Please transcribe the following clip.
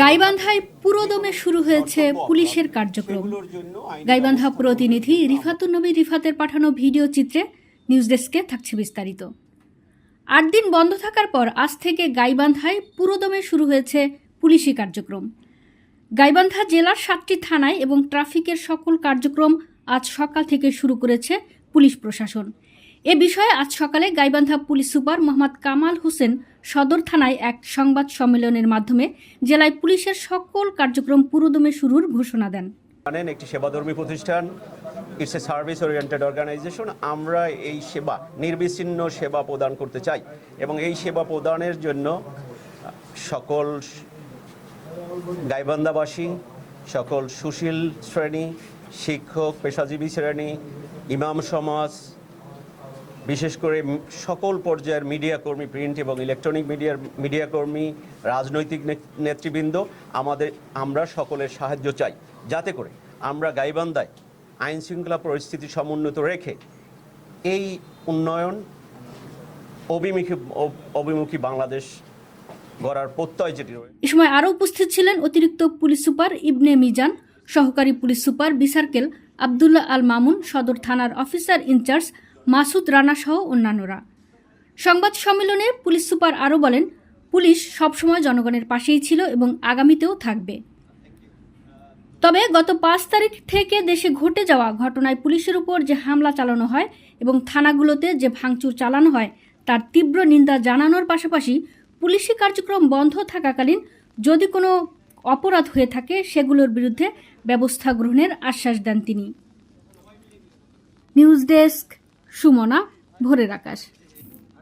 গাইবান্ধায় পুরোদমে শুরু হয়েছে পুলিশের কার্যক্রম। গাইবান্ধা প্রতিনিধি রিফাতুন নবী রিফাতের পাঠানো ভিডিও চিত্রে নিউজ ডেস্কে থাকছে বিস্তারিত। আট দিন বন্ধ থাকার পর আজ থেকে গাইবান্ধায় পুরোদমে শুরু হয়েছে পুলিশি কার্যক্রম। গাইবান্ধা জেলার সাতটি থানায় এবং ট্রাফিকের সকল কার্যক্রম আজ সকাল থেকে শুরু করেছে পুলিশ প্রশাসন। এ বিষয়ে আজ সকালে গাইবান্ধা পুলিশ সুপার মোহাম্মদ কামাল হোসেন সদর থানায় এক সংবাদ সম্মেলনের মাধ্যমে জেলায় পুলিশের সকল কার্যক্রম পুরোদমে শুরুর ঘোষণা দেন। জানেন, একটি সেবাধর্মী প্রতিষ্ঠান it's a service oriented organisation আমরা এই সেবা, নির্বিচ্ছিন্ন সেবা প্রদান করতে চাই এবং এই সেবা প্রদানের জন্য সকল গাইবান্ধাবাসী, সকল সুশীল শ্রেণি, শিক্ষক, পেশাজীবী শ্রেণি, ইমাম সমাজ বিশেষ করে সকল পর্যায়ের মিডিয়া কর্মী, প্রিন্ট এবং ইলেকট্রনিক মিডিয়ার, মিডিয়া কর্মী, রাজনৈতিক নেতৃবৃন্দ, আমাদের, আমরা সকলের সাহায্য চাই। যাতে করে আমরা গাইবান্ধায় আইন শৃঙ্খলা পরিস্থিতি সমুন্নত রেখে এই উন্নয়ন অভিমুখী অভিমুখী বাংলাদেশ গড়ার প্রত্যয় যেটি এ সময় আরও উপস্থিত ছিলেন অতিরিক্ত পুলিশ সুপার ইবনে মিজান, সহকারী police super B circle Abdullah Al Mamun সদর থানার অফিসার ইনচার্জ মাসুদ রানা সহ অন্যান্যরা। সংবাদ সম্মেলনে পুলিশ সুপার আরও বলেন, পুলিশ সবসময় জনগণের পাশেই ছিল এবং আগামীতেও থাকবে। তবে গত পাঁচ তারিখ থেকে দেশে ঘটে যাওয়া ঘটনায় পুলিশের উপর যে হামলা চালানো হয় এবং থানাগুলোতে যে ভাঙচুর চালানো হয়, তার তীব্র নিন্দা জানানোর পাশাপাশি পুলিশি কার্যক্রম বন্ধ থাকাকালীন যদি কোনো অপরাধ হয়ে থাকে, সেগুলোর বিরুদ্ধে ব্যবস্থা গ্রহণের আশ্বাস দেন তিনি। News desk. সুমনা ভোরের আকাশ।